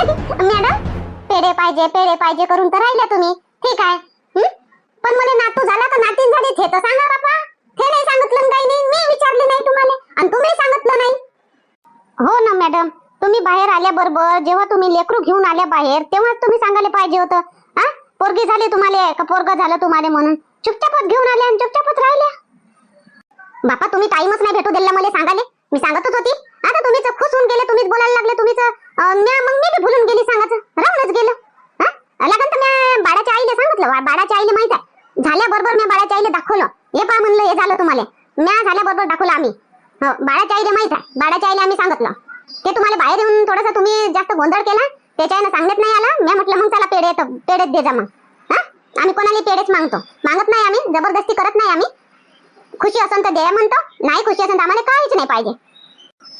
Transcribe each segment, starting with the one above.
Madam पेढे पाहिजे पेढे पाहिजे करून तर राहिल्या तुम्ही. ठीक आहे पण मला नातू झाला का नातीन झाली ते तर सांगा बापा. ते नाही सांगितलं काही नाही मी विचारले नाही तुम्हाला. आणि तुम्ही सांगितलं नाही. हो ना मॅडम. तुम्ही बाहेर आल्या बरोबर जेव्हा तुम्ही लेकरू घेऊन आल्या बाहेर तेव्हाच तुम्ही सांगायला पाहिजे होतं. हा? पोरगी झाली तुम्हाला का पोरग झालं तुम्हाला म्हणून? चुपचापच घेऊन आल्या आणि चुपचापच राहिल्या. बापा तुम्ही टाइमच नाही भेटू दिला मला सांगाले मी सांगतच होती. आता तुम्हीच खुश होऊन गेले तुम्हीच बोलायला लागले तुम्हीच म्या मग मी बी भुलून गेली सांगायचं. राहूनच गेलं. हा? लागन तर म्या बाळाच्या आईला सांगितलं. बाळाच्या आईला माहीत आहे. झाल्याबरोबर मी बाळाच्या आईला दाखवलं. हे पा म्हणलं हे झालं तुम्हाला. म्या झाल्याबरोबर दाखवलं आम्ही. हो बाळाच्या आईला माहीत आहे. बाळाच्या आईला आम्ही सांगितलं. ते तुम्हाला बाहेर येऊन थोडस तुम्ही जास्त गोंधळ केला. त्याच्यानं सांगत नाही आला. मी म्हटलं मग चला पेढे पेढेच दे जा मग. हा? आम्ही कोणाला पेढेच मागतो. मागत नाही आम्ही. जबरदस्ती करत नाही आम्ही. खुशी असन तर द्या म्हणतो. नाही खुशी असन तर आम्हाला काहीच नाही पाहिजे.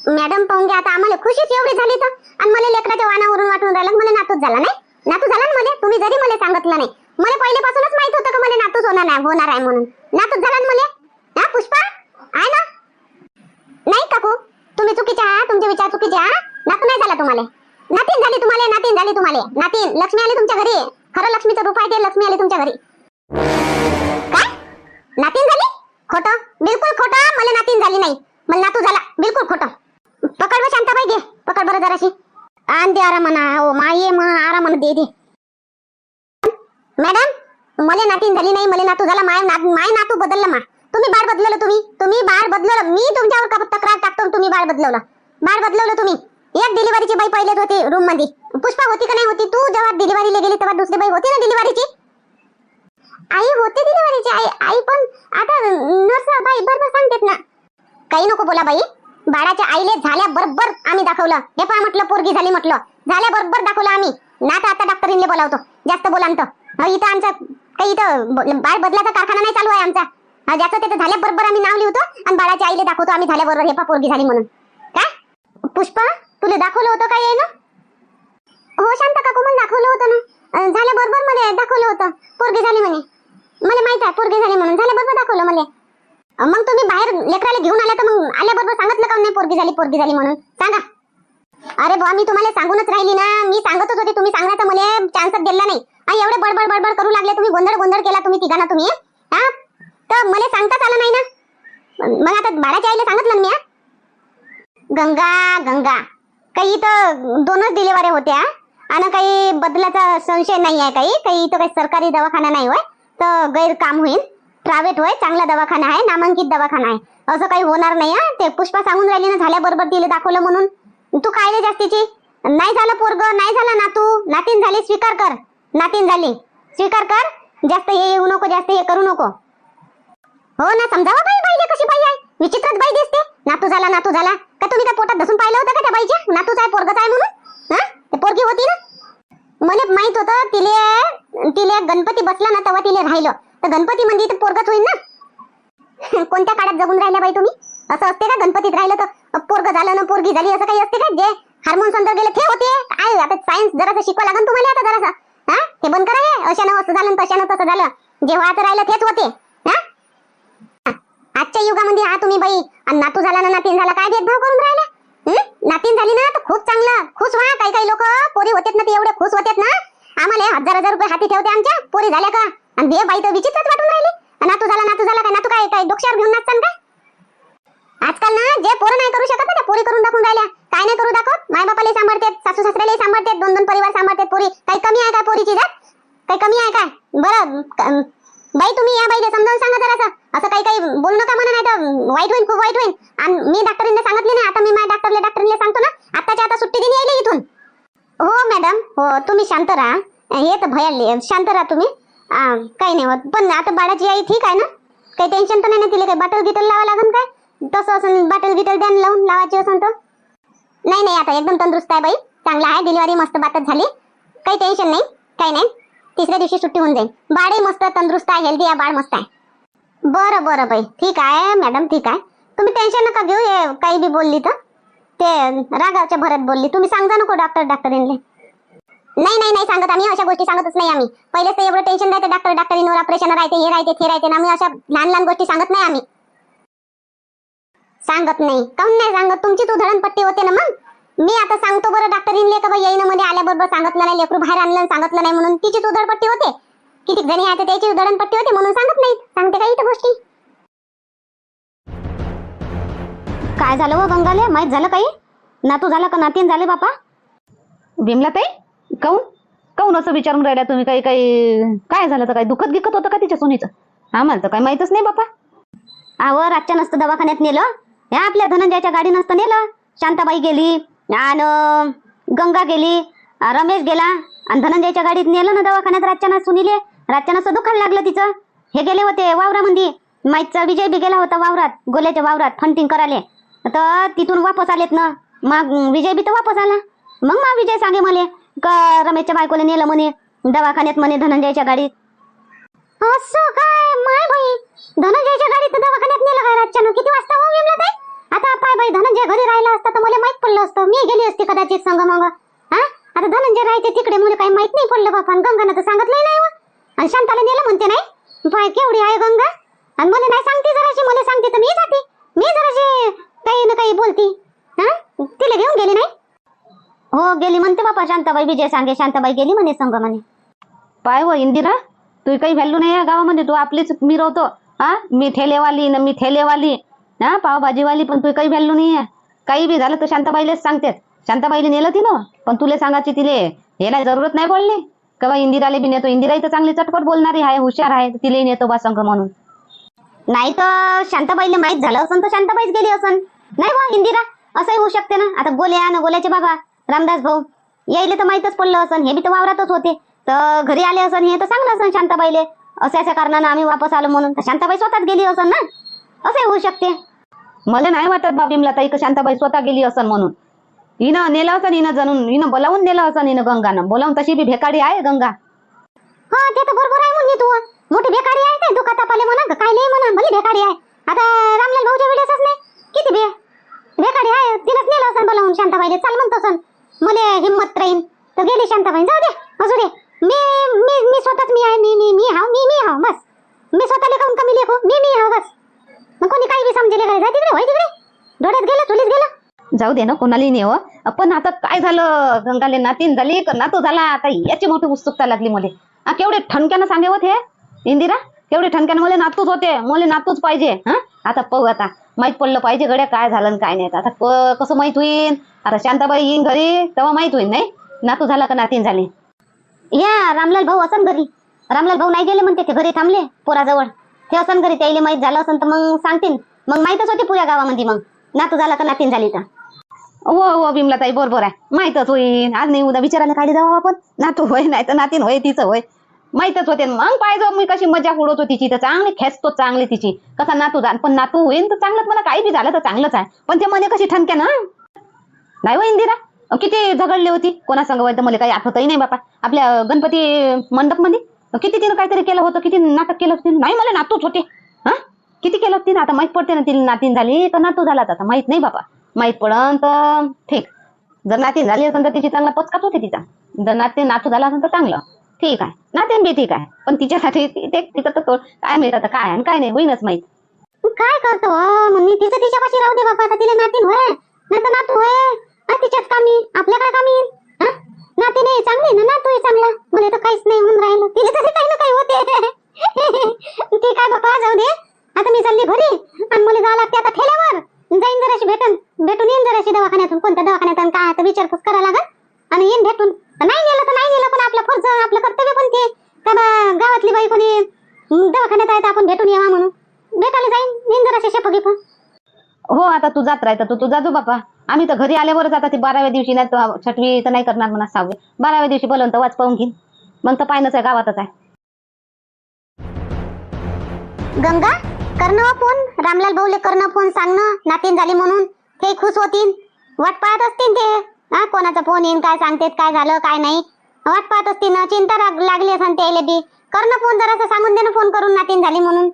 मॅडम पाहून घ्या आता आम्हाला खुशीच एवढी झाली तर. आणि मला लेकराच्या वानावरून वाटून राहिलं मला नातूच झाला नाही. नातू झाला ना मला? तुम्ही जरी मला सांगितलं नाही. मला पहिल्यापासूनच माहीत होतं का मला नातूच होणार नाही होणार आहे म्हणून. नातूच झाला ना मला? हा पुष्पा? आहे ना? नाही काकू. तुम्ही चुकीचे आहात तुमचे विचार चुकीचे आहात. नातू नाही झाला तुम्हाला. नातीन झाली तुम्हाला नातीन झाली तुम्हाला. नातीन. लक्ष्मी आली तुमच्या घरी. खरं लक्ष्मीचं रूप आहे ते लक्ष्मी आली तुमच्या घरी. काय नातीन खोटं? बिलकुल खोटं. मला नातीन झाली नाही. मला नातू झाला. बिलकुल खोटं. पकड व शांताबाई घे. पकड बरं जराशी. आण दे आरामाना. ओ हो, माये मा आरामानं दे दे. मॅडम मला नातीन झाली नाही. मला नातू झाला. माय नात माय नातू बदललं मा. तुम्ही बाळ बदलवलं तुम्ही. तुम्ही बाळ बदलवलं. मी तुमच्यावर का तक्रार टाकतो तुम्ही बाळ बदलवलं. बाळ बदलवलं तुम्ही. एक डिलिव्हरीची बाई पहिलेच होती रूममध्ये पुष्पा होती का नाही होती? तू जेव्हा डिलिव्हरीला गेली तेव्हा दुसरी बाई होती ना डिलिव्हरीची आई होते डिलिव्हरीची आई आई पण आता नर्स बाई बरोबर सांगतेत ना. काही नको बोला बाई. बाळाच्या आईले झाल्या बरोबर आम्ही दाखवलं. हे पहा म्हटलं पोरगी झाली म्हटलं. झाल्या बरोबर दाखवलं आम्ही. ना तर आता डॉक्टरीनले बोलावतो. जास्त बोलांत इथं आमचा काही इथं बाळ बदलाचा कारखाना नाही चालू आहे आमचा. जास्त ज्याचं त्याचं झाल्या बरोबर आम्ही नाव लिहितो आणि बाळाच्या आईले दाखवतो आम्ही झाल्या बरोबर. हे पहा पोरगी झाली म्हणून. काय? पुष्पा तुला दाखवलं होतं काय आहे ना हो शांत काकू मला दाखवलं होतं ना. झाल्या बरोबर मला दाखवलं होतं. पोरगी झाली म्हणे. मला माहीत आहे पोरगी झाली म्हणून. झाल्या बरोबर दाखवलं मला. मग तुम्ही बाहेर लेकराला घेऊन आल्या तर मग आल्याबरोबर सांगितलं का नाही पोरगी झाली पोरगी झाली म्हणून? सांगा. अरे बा मी तुम्हाला सांगूनच राहिली ना. मी सांगतच होते तुम्ही सांगण्याचा मला चान्सच दिला नाही. आणि एवढे बडबड बडबड करू लागले तुम्ही गोंधळ गोंधळ केला तुम्ही तिघांना तुम्ही हा? तर मला सांगताच आलं नाही ना. मग आता बाळाच्या आईला सांगितलं ना मी गंगा गंगा. काही तर दोनच डिलेवऱ्या होत्या. आणि काही बदलाचा संशय नाही आहे काही. काही इथं काही सरकारी दवाखाना नाही होय. तर गैरकाम होईल. प्रायव्हेट होय. चांगला दवाखाना आहे. नामांकित दवाखाना आहे. असं काही होणार नाही हा. ते पुष्पा सांगून राहिली ना झाल्याबरोबर तिला दाखवलं म्हणून. तू काय रे जास्तीची? नाही झालं पोरग. नाही झाला नातू नातीन झाली. स्वीकार कर. नातीन झाली. स्वीकार कर. जास्त हे येऊ नको जास्त हे करू नको. हो ना समजावा बाई बाईले कशी बाई आहे? विचित्रच बाई दिसते. नातू झाला नातू झाला. का तुम्ही त्या पोटात धसून पाहिलं होतं का त्या बाईच्या? नातूच आहे पोरगच आहे म्हणून? हा? पोरगी होती ना? मला माहीत होतं तिले तिले गणपती बसला ना तेव्हा तिले राहिलं. तर गणपती म्हणजे ते पोरगच होईल ना? कोणत्या काळात जगून राहिल्या बाई तुम्ही? असं असते का गणपतीत राहिलं तर? पोरग झालं ना पोरगी झाली असं काही असते का? जे हार्मोन अंदर गेलं ते होते. काय आता सायन्स जरासं शिकवा लागेल तुम्हाला आता जरासा. हा? ते बंद करा हे. अशानं असं झालं तशानं तसं झालं. जे व्हायचं राहिलं तेच होते. हा? आजच्या युगामध्ये हा तुम्ही बाई आणि नातू झाला ना नातीन झाला काय भेदभाव करून राहिला नातीन झाली ना तर खूप चांगलं. खुश व्हा काही काही लोक. पोरी होतेत ना ते एवढे खुश होतेत ना. आम्हाला हजार हजार रुपये हाती ठेवते आमच्या. पोरी झाल्या का? आणि बे बाई तर विचित्रच वाटून राहिली. नातू झाला नातू झाला काय नातू काय काय डोक्यावर घेऊन नाचतान काय आजकाल ना जे पोरं नाही करू शकत ना त्या पोरी करून दाखवून राहिल्या. काय नाही करू दाखवत. माय बापाला सांभाळतात सासू सासऱ्याला सांभाळतात दोन दोन परिवार सांभाळतात पोरी. काही कमी आहे का पोरीची जात? काही कमी आहे काय बरं बाई तुम्ही या बाईला समजावून सांगा जरा असं काही काही बोलू नका म्हणा नाही तर वाईट होईल खूप वाईट होईल आणि मी डॉक्टरीने सांगितले नाही आता मी माझ्या डॉक्टरला डॉक्टरला सांगतो ना आताच्या आता सुट्टी दिली यायला इथून. हो मॅडम हो तुम्ही शांत राहा. हे तर भयाले शांत राहा तुम्ही. काही नाही होत. पण आता बाळाची आई ठीक आहे ना? काही टेन्शन तर नाही ना तिला काही बाटल गिटल लावा लागेल काय? तसं असं बाटल गिटल द्या ना लावून लावायची असं तर. नाही नाही आता एकदम तंदुरुस्त आहे बाई. चांगला आहे डिलिव्हरी मस्त बातच झाली. काही टेन्शन नाही काही नाही. तिसऱ्या दिवशी सुट्टी होऊन जाईल बाळही मस्त तंदुरुस्त आहे हेल्दी आहे बाळ मस्त आहे. बरं बरं बाई. ठीक आहे मॅडम ठीक आहे. तुम्ही टेन्शन नका घेऊ हे काही बी बोलली तर. ते रागावच्या भरत बोलली. तुम्ही सांगा नको डॉक्टर डॉक्टरीनले नाही नाही नाही सांगत आम्ही. अशा गोष्टी सांगतच नाही आम्ही. पहिलेच तर एवढं टेन्शन राहते डॉक्टर डॉक्टरींवर ऑपरेशन राहते हे राहते ते राहते. ना आम्ही अशा लहान लहान गोष्टी सांगत नाही आम्ही. सांगत नाही. काहून नाही सांगत? तुमचीच उधळणपट्टी होते ना मग. मी आता सांगतो बरं डॉक्टर का बाई? येईन मध्ये आल्याबरोबर सांगितलं नाही लेकरू बाहेर आणलं सांगितलं नाही म्हणून. तिचीच उधळपट्टी होते. किती जणी आहे तर त्याची उधळणपट्टी होते म्हणून सांगत नाही. सांगते काही तर गोष्टी? काय झालं व गंगाले? माहीत झालं काही? नातू झाला का नातीन झाले बापा? भीमला ताई काऊन? काऊन असं विचारून राहिल्या तुम्ही? काही काही काय झालं तर काही? दुखत गिकत होतं का तिच्या सुनीचं? आम्हाला तर काही माहितच नाही बापा. आव रातच्या नसतं दवाखान्यात नेलं. ह्या आपल्या धनंजयाच्या गाडी नसतं नेलं. शांताबाई गेली आणि गंगा गेली रमेश गेला. आणि धनंजयच्या गाडीत नेलं ना दवाखान्यात रातच्या सुनीले रातच्या असं दुखायला लागलं तिचं. हे गेले होते वावरामध्ये. माईचा विजय बी गेला होता वावरात गोल्याच्या वावरात फंटिंग करायले. तर तिथून वापस आलेत ना. मग विजय बी तर वापस आला. मग मा विजय सांगे मले का रमेशच्या बायकोला नेलं म्हणे दवाखान्यात म्हणे धनंजयच्या गाडीत. असं काय? माय भाई धनंजयच्या गाडीत दवाखान्यात नेलं काय रातच्यानं? किती वाजता हो विमला ताई आता पाय बाई धनंजय घरी राहिला असता तर मला माहीत पडलं असतं. मी गेली असती कदाचित संग मग हा? आता धनंजय राहायचे तिकडे मला काही माहीत नाही पडलं बापा. गंगानं तर सांगितलंय नाही आणि शांताला नेलं म्हणते नाही. पाय केवढी आहे गंगा? आणि मला नाही सांगते जराशी मला सांगते तर मी जाते. मी जराशी काही ना काही बोलती. हा? तिला घेऊन गेली नाही? हो गेली म्हणते बापा शांताबाई विजय सांगे शांताबाई गेली म्हणे संग म्हणे. पाय व इंदिरा तू काही व्हॅल्यू नाही या गावामध्ये. तू आपलीच मिरवतो हा? मी ठेलेवाली न मी ठेलेवाली. हा? पावभाजीवाली पण तू काही व्हॅल्यू नाही आहे. काही बी झालं तर शांताबाईलाच सांगते शांताबाईला नेलं तिनं पण तुले सांगायची तिले यायला जरूरत नाही पडली का बा इंदिराले बी नेतो इंदिरा तर चांगली चटपट बोलणारी आहे हुशार आहे तिले नेतो बा संघ म्हणून. नाही तर शांताबाईला माहीत झालं असन तर शांताबाईच गेली असन. नाही बा इंदिरा असंही होऊ शकते ना. आता गोल्या ना गोल्याचे बाबा रामदास भाऊ यायले तर माहीतच पडलं असन हे बी तर वावरातच होते. तर घरी आले असन हे तर सांगलं असन शांताबाईले. अशा अशा कारणानं आम्ही वापस आलो म्हणून. तर शांताबाई स्वतःच गेली असन ना? असंही होऊ शकते. मला नाही वाटत बा बिमला ताई का शांताबाई स्वतः गेली असन म्हणून. हिनं नेलं असं हिनं जणून हिनं बोलावून नेलं असं हिनं गंगानं. बोलावून तशी बी भेकाडी आहे गंगा. हा ते तर बरोबर आहे म्हणजे तू. मोठी बेकारी आहे काय दुखा तापाले म्हणा काय नाही म्हणा भली बेकारी आहे. आता रामलाल भाऊच्या वेळेसच नाही? किती बे? बेकारी आहे तिनंच नेलं असं बोलावून शांताबाईले. चाल म्हणतो सण. मले हिंमत राहीन. तर गेली शांताबाई जाऊ दे असू दे. मी मी मी स्वतःच मी आहे मी मी मी हाव मी मी हाव बस. मी स्वतः काऊन कमी लेखू? मी मी हाव बस. मग कोणी काही बी समजेल काय तिकडे होय तिकडे. डोळ्यात गेलं चुलीत गेलं. जाऊ दे ना कोणालाही नेव. पण आता काय झालं? गंगाले नातीन झाली का नातू झाला? आता याची मोठी उत्सुकता लागली मला. हा केवढे ठणक्यानं सांगे हे इंदिरा केवढे ठणक्यानं मला नातूच होते. मला नातूच पाहिजे. हा? आता पाहू आता. माहीत पडलं पाहिजे गड्या काय झालं आणि काय नाही. आता क- कसं माहीत होईन? आता शांताबाई येईन घरी तेव्हा माहीत होईन नाही? नातू झाला का नातीन झाली? या रामलाल भाऊ असन घरी. रामलाल भाऊ नाही गेले म्हणते ते घरी थांबले पोराजवळ. ते असन घरी त्याला माहीत झालं असन तर मग सांगतील. मग माहीतच होते पुऱ्या गावामध्ये मग. नातू झाला का नातीन झाली तर. हो हो बिमला ताई बरोबर आहे. माहीतच होईन. आज नाही उद्या विचारायला काढी जाऊ आपण. नातू होय नाही तर नातीन होय तिचं होय. माहीतच होते. मग पाहिजे मी कशी मजा उडवतो तिची. तर चांगली खेचतो चांगली तिची. कसा नातू जा पण नातू होईन तर चांगलंच. मला काही बी झालं तर चांगलंच आहे. पण ते मने कशी ठणक्या ना नाही हो इंदिरा किती झगडली होती. कोणा संग तर मला काही आठवतही नाही बापा. आपल्या गणपती मंडपमध्ये किती तिनं काहीतरी केलं होतं. किती नाटक केलं होतं नाही मला नातूच होते. हा? किती केलं होती ना आता माहीत पडते ना तिला नातीन झाली तर नातू झाला आता माहीत नाही बापा. माहीत पडन तर ठीक. जर नाती झाली असेल तर तिची चांगला पचकाच होते तिचा. जर नाते नातू झाला असेल तर चांगलं. ठीक आहे. नाते बी ठीक आहे. पण तिच्यासाठी ते तिचं तर काय माहीत आता काय आणि काय नाही होईनच माहीत. काय करतो मम्मी मग मी तिचं तिच्यापाशी राहू दे बाबा आता तिला नातीन होय. नाही तर नातू होय. हा, तिच्याच कामी. आपल्या काय कामी? येईल? हा? नाती नाही चांगली ना? नातूही चांगला. मला तर काहीच नाही होऊन राहिलं. तिला तरी काही ना काही होते. ठीक आहे बाबा जाऊ दे. आता मी चालली घरी. आणि मला जावं लागते आता ठेल्यावर. जाईन जराशी भेटन भेटून येईन जराशी दवाखान्यातून कोणत्या दवाखान्यात आणि काय तर विचारपूस करायला लागल. आणि येईन भेटून. नाही नेलं तर नाही नेलं पण आपलं फर्ज आपलं कर्तव्य पण ते का गावातली बाई कोणी दवाखान्यात आहे तर आपण भेटून यावा म्हणून? भेटायला जाईन येईन जराशी शेप गिप. हो आता तू जात राहता तू तू जाजो बापा. आम्ही तर घरी आल्यावरच आता ती बाराव्या दिवशी नाही तर छठवी तर नाही करणार म्हणा सहावी बाराव्या दिवशी बोलवून तर वाच पाहून घेईन. मग तर पाहिनच आहे गावातच आहे. गंगा करणं हो फोन. रामलाल भाऊले करणं फोन सांगणं. नातीन झाली म्हणून. ते खुश होतील वाट पाहत असतील ते. हा कोणाचा फोन येईन काय सांगतेत काय झालं काय नाही. वाट पाहत असतील ना चिंता लागली असन त्याला बी. करणं फोन जरासं सांगून दे ना फोन करून नातीन झाली म्हणून.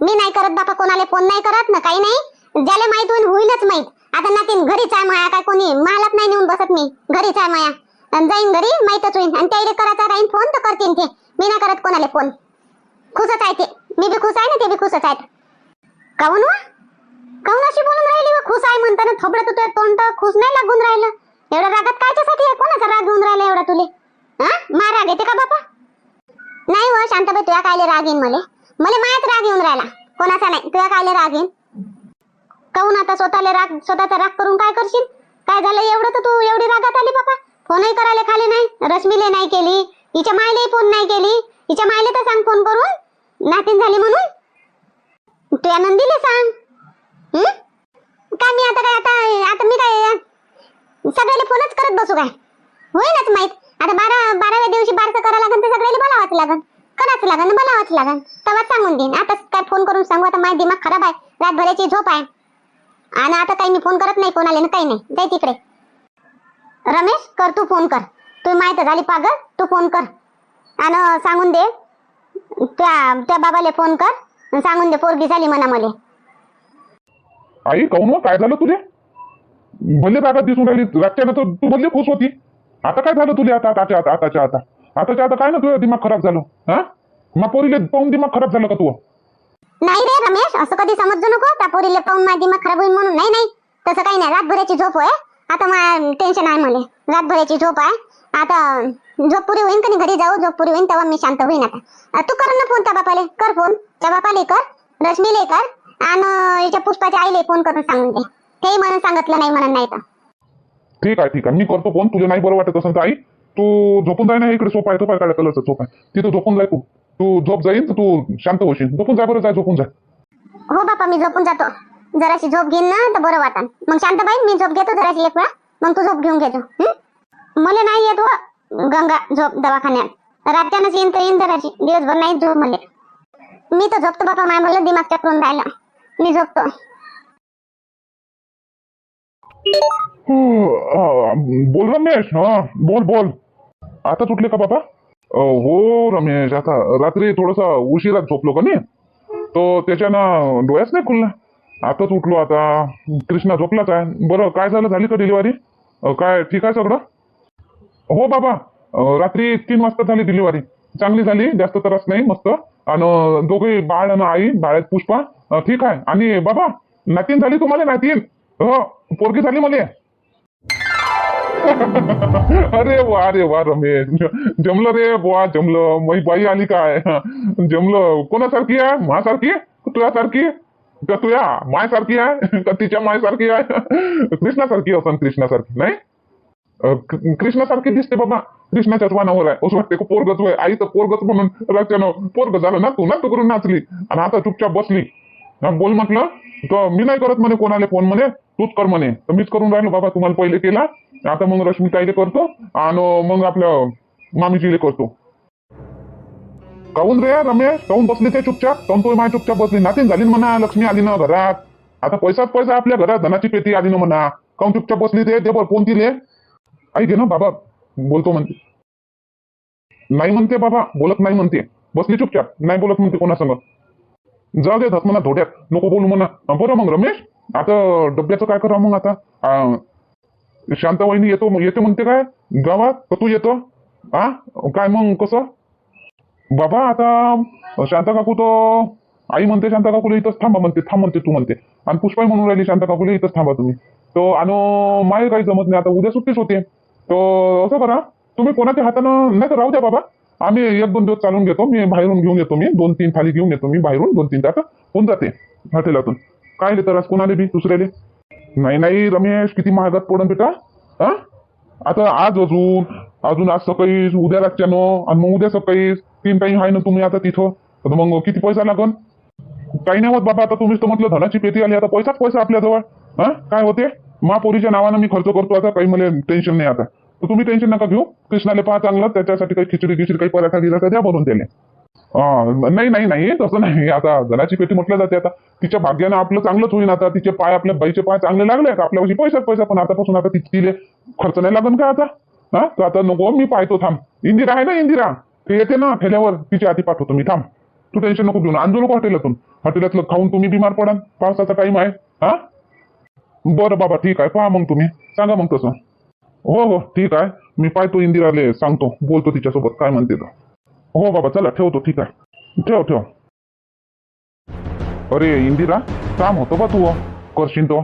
मी नाही करत बापा कोणाला फोन नाही करत ना काही नाही. ज्याला माहीत होईल होईलच माहीत. आता नातीन घरीच आहे माया काय कोणी महालात नाही नेऊन बसत मी. घरीच आहे माया. जाईन घरी माहीतच होईल आणि त्याला करायचा राहीन फोन तर करतील ते. मी नाही करत कोणाला फोन. खुशच आहे ते. मी बी खुश आहे ना ते बी खुशच आहेत. काऊन वा काऊन अशी बोलून राहिली वा खुश आहे म्हणताना थोबडं तुझं तोंड खुश नाही लागून राहिलं. एवढा रागात कायच्यासाठी आहे? कोणाचा राग घेऊन राहिला एवढा तुले? हा? मा राग येते का बापा? नाही व शांताबाई तुया कायले राग येईन मले. मले मायाच राग येऊन राहिला. कोणाचा नाही तुया कायले राग येईन? काऊन आता स्वतःला राग स्वतःचा राग करून काय करशील? काय झालं एवढं तर तू एवढी रागात आली बापा? फोनही करायला खाली नाही रश्मीले नाही केली हिच्या मायलाही फोन नाही केली. हिच्या मायले तर सांग फोन करून. नातीन झाली म्हणून? तू आनंदीले सांग. हं? काय मी आता काय आता आता मी काय सगळ्याला फोनच करत बसू काय? होईलच माहीत. आता बारा बाराव्या दिवशी बारसं करा लागन तर सगळ्याला बोलावंच लागन. करावंच लागन बोलावंच लागन. तेव्हा सांगून देईन. आता काय फोन करून सांगू आता माझा दिमाग खराब आहे. रातभराची झोप आहे. आणि आता काही मी फोन करत नाही कोणाला ना काही नाही. जाय तिकडे. रमेश कर तू फोन कर. तू माहीत झाली पागल तू फोन कर. आणि सांगून दे. त्या त्या बाबाला फोन कर. सांगून दे पोरगी झाली म्हणा मला आई काहून हो? काय झालं तुले भले रागात दिसून राहिली रातच्यानं तर तू भले खुश होती. आता काय झालं तुले आता आताच्या आता आताच्या आता? आताच्या आता काय ना तुझं दिमाग खराब झालं? हा? मग पोरीले पाहून दिमाग खराब झालं का तू नाही रे रमेश असं कधी समजू नको. त्या पोरीला पाहून माझी दिमाग खराब होईल म्हणून. नाही नाही. तसं काही नाही. रातभराची झोप होय. आता मला टेन्शन आहे मला. रातभराची झोप आहे. आता झोप पुरी होईन का घरी? जाऊ झोप पुरी होईन तेव्हा मी शांत होईन आता. तू कर ना फोन त्या बापाले. कर फोन त्या बापाले कर. रश्मीले कर. आणि याच्या पुष्पाच्या आईले फोन करून सांगून दे. तेही म्हणून सांगितलं नाही म्हणून नाही तर. ठीक आहे ठीक आहे. मी करतो फोन तुझे नाही बरं वाटत असेल तर आई तू झोपून जाय ना इकडे सोपा आहे तो काय काढा कलरचा सोपा आहे तिथं झोपून जाय तू. तू झोप जाईन तर तू शांत होशील. झोपून जाय बरं जाय झोपून जाय हो बापा मी झोपून जातो. जराशी झोप घेईन ना तर बरं वाटन. मग शांतबाई मी झोप घेतो जराशी एक वेळा. मग तू झोप घेऊन घेतो हं? मला नाही येत गंगा झोप दवाखान्यात. रात्यानच येईन तर येईन जराशी दिवसभर नाही झोप मला. मी तर झोपतो बापा माय मला दिमाग चक्रून राहिला. मी झोपतो. हो, बोल रमेश हा बोल बोल. आता उठले का बाबा? हो रमेश आता रात्री थोडासा उशिरा झोपलो का नाही तो त्याच्यानं डोळ्याच नाही खुलला. आताच उठलो आता. कृष्णा झोपलाच आहे. बरं काय झालं? झाली का डिलिव्हरी काय ठीक आहे सगळं? हो बाबा. रात्री तीन वाजता झाली डिलिव्हरी चांगली झाली जास्त त्रास नाही मस्त. आणि दोघे बाळ आणि आई बाळ पुष्पा. ठीक आहे. आणि बाबा नातीन झाली तुम्हाला नातीन? हो पोरगी झाली मला. अरे वा रे वा रमेश. जमलं रे बुवा जमलं. मई बाई आली काय? जमलं. कोणासारखी आहे? माझ्यासारखी तुझ्यासारखी? का तुया? मायसारखी आहे? का तिच्या मायसारखी आहे? कृष्णासारखी असं कृष्णासारखी नाही? कृष्णासारखी दिसते बाबा. कृष्णाच्याच वानावर आहे. असं वाटते का पोरगच होय आई तर पोरगच म्हणून रात्यानं पोरग झालं ना तू ना तू करून नाचली. आणि आता चुपचाप बसली. बोल म्हटलं तर मी नाही करत म्हणे कोणाला फोन म्हणे तूच कर म्हणे. तर मीच करून राहिलो बाबा तुम्हाला पहिले केला. आता मग रश्मी ताईले करतो आणि मग आपल्या मामीजीले करतो. काऊन रे रमेश? काऊन बसली ते चुपचाप? काऊन तू माय चुपचाप बसली? नातीन झाली म्हणा लक्ष्मी आली ना घरात. आता पैसाच पैसा आपल्या घरात धनाची पेटी आली ना म्हणा. काऊन चुपचाप बसली ते? दे बरं फोन दिले आई दे ना बाबा बोलतो म्हणते. नाही म्हणते बाबा बोलत नाही म्हणते. बसली चुपचाप नाही बोलत म्हणते कोणासंग जाऊ दे म्हणा थोड्यात नको बोलू म्हणा. बरं मग रमेश आता डब्याचं काय करा मग आता? शांताबाईनी वहिनी येतो मग येते म्हणते काय? गावात? तर तू येतो? आ? काय मग कसं? बाबा आता शांता काकू तो आई म्हणते शांता काकूला इथंच थांबा म्हणते थांब म्हणते तू म्हणते. आणि पुष्पाई म्हणून राहिली शांता काकूला इथंच थांबा तुम्ही. तो आणि माय काही जमत नाही आता उद्या सुट्टीच होते. तो असं करा तुम्ही कोणाच्या हातानं नाही तर राहू द्या बाबा. आम्ही एक दोन दिवस चालून घेतो मी बाहेरून घेऊन येतो मी दोन तीन थाली घेऊन येतो मी बाहेरून दोन तीन तास होऊन जाते हॉटेलातून. काय ले तर आज कोणाले बी दुसऱ्याले? नाही नाही रमेश किती महागात पडन बेटा? हा? आता आज अजून अजून आज सकाळी उद्या रातच्यानं आणि मग उद्या सकाळी तीन टाईम आहे ना तुम्ही आता तिथं. तर मग किती पैसा लागन? काही नाही होत बाबा आता तुम्हीच तर म्हटलं धनाची पेटी आली आता पैसाच पैसा आपल्याजवळ. हा? काय होते? महापोरीच्या नावानं मी खर्च करतो आता काही मला टेन्शन नाही आता. तर तुम्ही टेन्शन नका घेऊ. कृष्णाला पहा चांगलं त्याच्यासाठी काही खिचडी खिचडी काही पराठा दिला तर द्या भरून त्याने नाही नाही नाही तसं नाही. आता धनाची पेटी म्हटलं जाते आता. तिच्या भाग्यानं आपलं चांगलंच होईल आता. तिचे पाय आपल्या बाईचे पाय चांगले लागले का आपल्यापाशी पैसा पैसा पण आतापासून आता तिले खर्च नाही लागन का आता? हा? तर आता नको मी पाहतो थांब. इंदिरा आहे ना इंदिरा? ते येते ना ठेल्यावर तिच्या आधी पाठवतो मी थांब. तू टेन्शन नको घेऊन आणजो नको हॉटेलातून. हॉटेलातलं खाऊन तुम्ही बिमार पडाल. पावसाचा टाइम आहे. हा? बरं बाबा ठीक आहे. पहा मग तुम्ही. सांगा मग तसं. हो हो ठीक आहे. मी पाहतो इंदिराले सांगतो. बोलतो तिच्यासोबत. काय म्हणते तर हो बाबा चला ठेवतो ठीक आहे. ठेव ठेव. अरे इंदिरा काम होतं बा तू करशील तो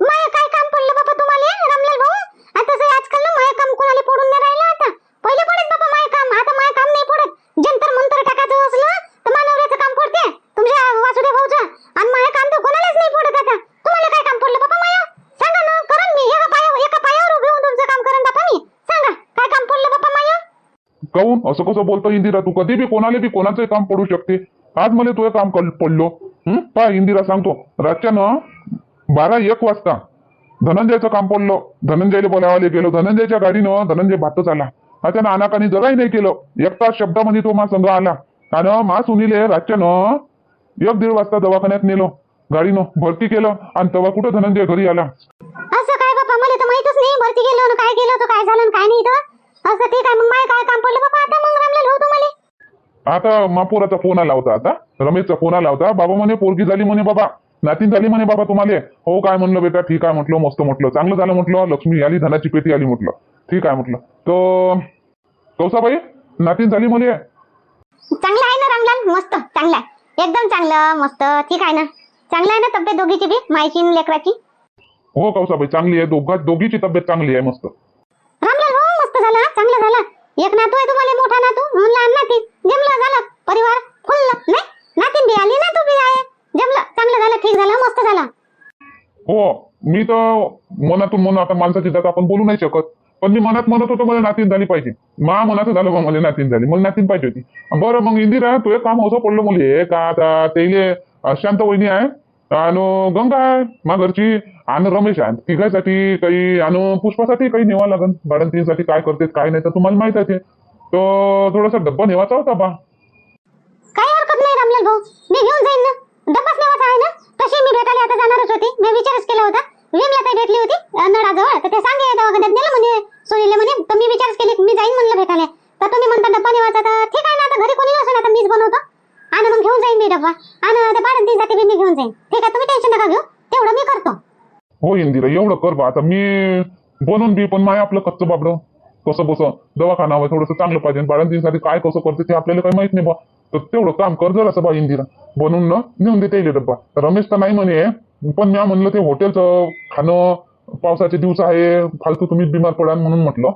माय काय काम पडलं बाबा तुम्हाला रमलाल भाऊ आता तसं आजकाल ना माय काम कोणाला पडून नाही राहिलं आता काऊन? असं कसं बोलतो इंदिरा? तू कधी बी कोणाला बी कोणाचंही काम पडू शकते. आज मला तुझं काम पडलो. हं? पहा इंदिरा सांगतो. रातच्यानं बारा एक वाजता धनंजयचं काम पडलं. धनंजयला बोलावाले गेलो. धनंजयच्या गाडीनं धनंजय भातच आला. त्यानं अनाकानी जराही नाही केलं. एक तास शब्दामध्ये तो मा संघ आला. आणि मा सुनीले रातच्यानं एक दीड वाजता दवाखान्यात नेलो. गाडीनं भरती केलं आणि तेव्हा कुठं धनंजय घरी आला? असं काय बाबा मला तर माहितच नाही. भरती गेलो काय केलं काय झालं काय नाही असं ठीक आहे मग माय काय काम पडलं? बापा आता मग रामलाल भाऊ तुम्हाला आता मापुराचा फोन आला होता आता. रमेशचा फोन आला होता. बाबा म्हणे पोरगी झाली म्हणे बाबा. नातीन झाली म्हणे बाबा तुम्हाला. हो काय म्हणलं बेटा? ठीक आहे म्हटलं मस्त म्हटलं. चांगलं झालं म्हटलं. लक्ष्मी आली धनाची पेटी आली म्हटलं. ठीक आहे म्हटलं. तो कौसाबाई नातीन झाली म्हणे? चांगलं आहे ना रामलाल? मस्त चांगलं आहे. एकदम चांगलं मस्त ठीक आहे ना? चांगलं आहे ना तब्येत दोघीची बी? आणि लेकराची? हो कौसाबाई चांगली आहे. दोघा दोघीची तब्येत चांगली आहे मस्त. झाला चांगलं झालं. एक नातू आहे तुम्हाला मोठा नातू. म्हणून लहान नाती. जमलं झालं. परिवार फुललं नाही? नातीन बी आली नातू बी आहे. जमलं. चांगलं झालं ठीक झालं मस्त झालं. हो मी तर मनातून म्हणून आता माणसाची जात आपण बोलू नाही शकत. पण मी मनात म्हणत होतो मला नातीन झाली पाहिजे. मा मनात झालं बा मला नातीन झाली. मला नातीन पाहिजे होती. बरं मग इंदिरा तू एक काम असं पडलं मुली. का आता ते शांत वहिनी आहे? आणि गंगा आहे माघरची आणि रमेश आहे. तिघासाठी काही आणि पुष्पासाठी काही नेवा लागन. बाळंतीसाठी काय करते काय नाही तर तुम्हाला माहीत आहे तो. थोडासा डब्बा नेवाचा होता बा. काय हरकत नाही रामलाल भाऊ. मी घेऊन जाईन ना. डब्बाच नेवाचा आहे ना? तशी मी भेटायला आता जाणारच होती. मी विचारच केला होता. विमला ताई भेटली होती नळाजवळ तर ते सांगे दवाखान्यात नेलं म्हणे सोनीले म्हणे. तर मी विचारच केली मी जाईन म्हणलं भेटायला. तर तुम्ही म्हणता डब्बा नेवाचा तर ठीक आहे ना आता घरी कोणी नसून आता मीच बनवतो. आणि मग घेऊन जाईन मी डब्बा आणि ते बाळंतीसाठी बी मी घेऊन जाईन. ठीक आहे तुम्ही टेन्शन नका घेऊ. तेवढं मी करतो. हो इंदिरा एवढं कर बा. आता मी बनवून बी पण माय आपलं कच्चं बाबडं. कसं बसं दवाखाना हवं थोडंसं चांगलं पाहिजे. बाळंतीसाठी काय कसं करते ते आपल्याला काही माहीत नाही बा. तर तेवढं काम कर जर असं बा इंदिरा. बनवून न नेऊन देते येईल डब्बा. रमेश तर नाही म्हणे पण मी म्हणलं ते हॉटेलचं खाणं पावसाचे दिवस आहे फालतू तुम्ही बिमार पडाल म्हणून म्हटलं.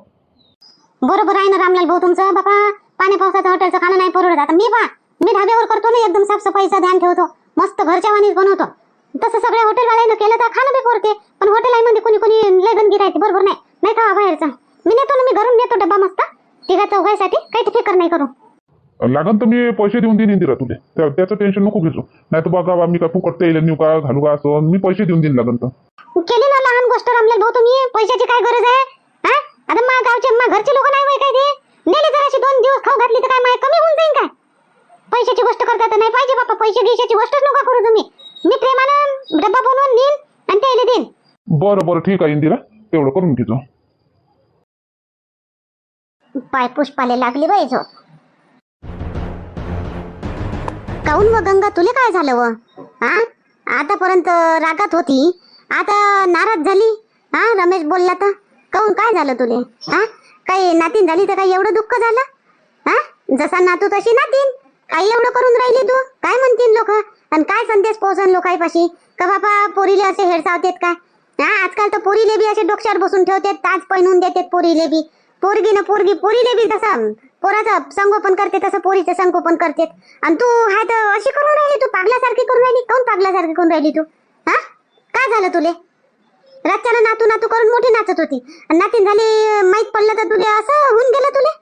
बरोबर आहे ना रामलाल भाऊ तुमचं? बाबा पाणी पावसाचं हॉटेलचं खाणं नाही परवडत. आता मी पा मी ढाब्यावर करतो ना एकदम साफसफाईचा ध्यान ठेवतो. मस्त घरच्या वाणीच बनवतो. तसं सगळ्या हॉटेलवाल्यानं केलं तर खाणं बी पुरते पण हॉटेल आहे मध्ये कोणी कोणी लय गंदगी राहते बरोबर नाही? नाही खावा बाहेरचा? मी नेतो ना मी घरून नेतो डब्बा मस्त. तिघा चौघासाठी काही फिकर नाही करू. लागन तर मी पैसे देऊन देईन इंदिरा तुले. त्या- त्याचं टेन्शन नको घेतो नाही तर बघा मी काय फुकट येईल नेऊ का घालू का असं मी पैसे देऊन देईन लागन तर. केली ना लहान गोष्ट रामलाल भाऊ तुम्ही? पैशाची काय गरज आहे? हा? आता मा गावचे मा घरचे लोक नाही काय ते? नेले जराशी दोन दिवस खाऊ घातली तर काय माय कमी होऊन जाईन काय? पैशाची गोष्ट करता तर नाही पाहिजे बापा. पैसे गिशाची गोष्टच नका करू तुम्ही. मी प्रेमानं डब्बा बनवून देईन आणि त्याला देईन. बरं बरं ठीक आहे इंदिरा. तेवढं करून घेतो. पाय पुष्पाले लागली बाई झोप. काऊन व गंगा तुले काय झालं व? हा आतापर्यंत रागात होती. आता नाराज झाली. हा रमेश बोलला तर? काऊन काय झालं तुले? हा काही नातीन झाली तर काही एवढं दुःख झालं? हा जसा नातू तशी नातीन. काही एवढं करून राहिली तू? काय म्हणतील लोक? आणि काय संदेश पोहोचन लोकांपाशी? का बाबा पोरीले असे हेडसावतेत काय हा आजकाल तर पोरीले बी असे डोक्यावर बसून ठेवतात ताज पहिनून देतात पोरीले बी. पोरगी ना पोरगी पोरीले बी तसं पोराचं संगोपन करते तसं पोरीचं संगोपन करते आणि तू हाय तर अशी करून राहिली तू? पागल्यासारखी करून राहिली? काऊन पागल्यासारखी करून राहिली तू? हा? काय झालं तुले? रातच्याला नातू नातू करून मोठी नाचत होती. आणि नातीन झाली माहीत पडलं तर तुले असं होऊन गेलं तुले?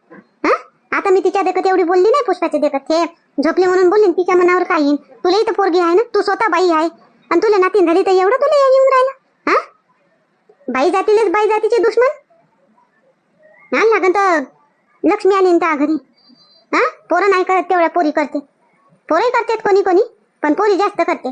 आता मी तिच्या देखत एवढी बोलली नाही पुष्पाच्या देखत. हे झोपली म्हणून बोलली तिच्या मनावर काय येईन? तुलाही तर पोरगी आहे ना? तू स्वतः बाई आहे. आणि तुला नातीन झाली तर एवढं तुला येऊन राहिलं? हा? बाई जातीलेच बाई जातीचे दुश्मन? हा लागन तर लक्ष्मी आली त्या घरी. हा? पोरं नाही करत तेवढ्या पोरी करते. पोरही करतात कोणी कोणी पण पोरी जास्त करते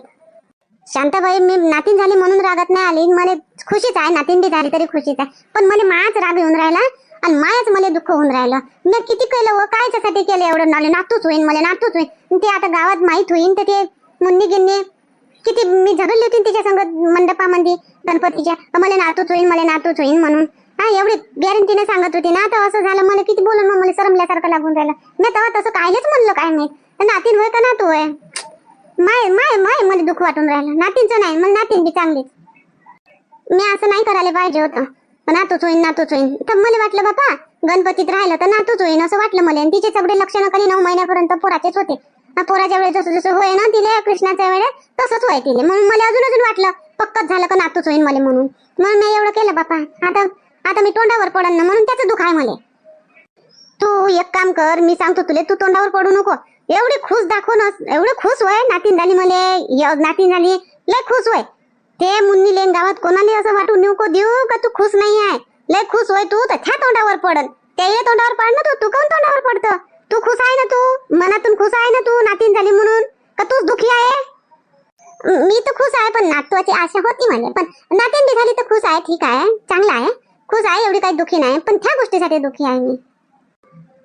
शांताबाई मी नातीन झाली म्हणून रागात नाही आली. मला खुशीच आहे नातीन बी झाली तरी खुशीच आहे. पण मला माच राग येऊन राहिला. आणि मायाच मला दुःख होऊन राहिलं. मी किती केलं व कायच्यासाठी केलं एवढं नाले? नातूच होईन मला नातूच होईन. ते आता गावात माहीत होईन तर ते मुन्नी गिन्नी किती मी झगडली होती तिच्या संगत मंडपामध्ये गणपतीच्या. मला नातूच होईन मला नातूच होईन म्हणून. हा एवढी गॅरंटीने सांगत होती ना आता असं झालं मला किती बोलून मग मला सरमल्यासारखं लागून राहिलं. मी तेव्हा तसं कायलेच म्हणलं काय नाही. तर नातीन होय का नातू होय? माय माय माय मला दुःख वाटून राहिलं. नातींचं नाही मला नातीन बी चांगलीच. मी असं नाही करायला पाहिजे होतं. नातूच होईन नातूच होईन. तर मला वाटलं बापा गणपतीत राहिलं तर नातूच होईन असं वाटलं मला. आणि तिचे सगळे लक्षणं कधी नऊ महिन्यापर्यंत पोराचेच होते. पोराच्या वेळेस जसं जसं होय ना तिले कृष्णाच्या वेळेस तसंच होय तिले. म्हणून मला अजून अजून वाटलं पक्कच झालं का नातूच होईन मला म्हणून. म्हणून मी एवढं केलं बापा. आता आता मी तोंडावर पडन ना म्हणून त्याचं दुःख आहे मला. तू एक काम कर मी सांगतो तुले तू तोंडावर पडू नको. एवढी खुश दाखव ना एवढी खुश होय नातीन झाली मले. नातीन झाली लय खुश होय. ते मुन्नी लेन गावात कोणाला असं वाटून नको देऊ का तू खुश नाही आहे? लय खुश होय तू? तर तोंडावर पडल. त्याही तोंडावर पड ना तू? तू कोण तोंडावर पडतं? तू खुश आहे ना तू? मनातून खुश आहे ना तू? नातीन झाली म्हणून? का तूच दुखी आहे? मी तर खुश आहे पण नातवाची आशा होती मला. पण नातीन बी झाली तर खुश आहे ठीक आहे. चांगला आहे. खुश आहे एवढी काही दुखी नाही पण त्या गोष्टीसाठी दुखी आहे मी.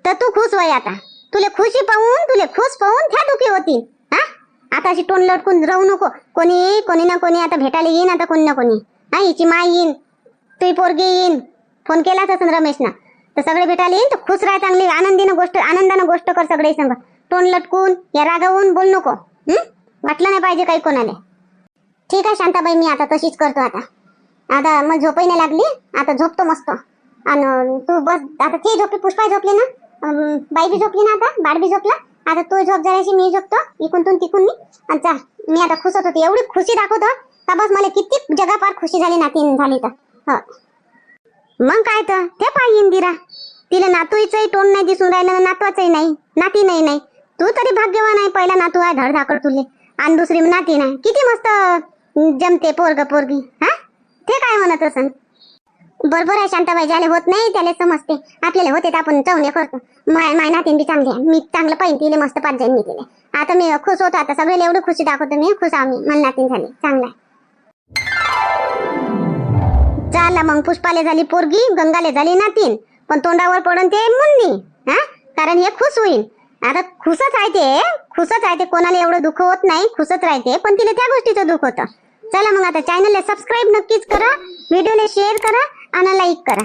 तर तू खुश होय आता. तुले खुशी पाहून तुले खुश पाहून त्या दुखी होती. आता अशी तोंड लटकून राहू नको. कोणी कोणी ना कोणी आता भेटायला येईन आता कोणी ना कोणी. हा हिची माय येईन तुझी पोरगी येईन. फोन केलाच असं रमेशना. तर सगळे भेटायला येईन तर खुश राहा चांगली. आनंदीनं गोष्ट आनंदानं गोष्ट कर सगळे संग. तोंड लटकून या रागावून बोल नको. हम्म वाटलं नाही पाहिजे काही कोणाला. ठीक आहे शांताबाई मी आता तशीच करतो आता. आता मग झोपही नाही लागली. आता झोपतो मस्त. आणि तू बस आता ते झोपली पुष्पा झोपली ना? बाई बी झोपली ना आता? बाळ बी झोपला? आता तू झोप झाल्याशी मी झोपतो इकून तिकून मी आणि मी आता खुशत होती एवढी खुशी दाखवतो. का बस मला किती जगापार खुशी झाली नातीन झाली तर. हो. मग काय तर ते पाय इंदिरा. तिला नातूचंही तोंड नाही दिसून राहिलं नातवाचंही नाही नाती नाही. नाही तू तरी भाग्यवान आहे पहिला नातू आहे धडधाकड तुले. आणि दुसरी नाती नाही. किती मस्त जमते पोरग पोरगी हा? ते काय म्हणत असं बरोबर आहे शांताबाई. ज्याला होत नाही त्याला समजते. आपल्याला होते तर आपण चवणे करतो. माय माय नातीन बी चांगली आहे. मी चांगलं पाहिजे तिले मस्त पाच जाईन मी तिले. आता मी खुश होतो आता सगळे एवढी खुशी दाखवतो मी. खुश आम्ही. मन मला नातीन झाली. चांगलं आहे. मग. पुष्पाले झाली पोरगी गंगाले झाली नातीन. पण तोंडावर पडून ते मुन्नी. हा? कारण हे खुश होईल आता खुशच आहे ते. खुशच आहे ते. कोणाला एवढं दुःख होत नाही. खुशच राहते. पण तिला त्या गोष्टीचं दुःख होतं. चला मग आता चॅनलला सबस्क्राईब नक्कीच करा. व्हिडिओला शेअर करा. आणि लाईक करा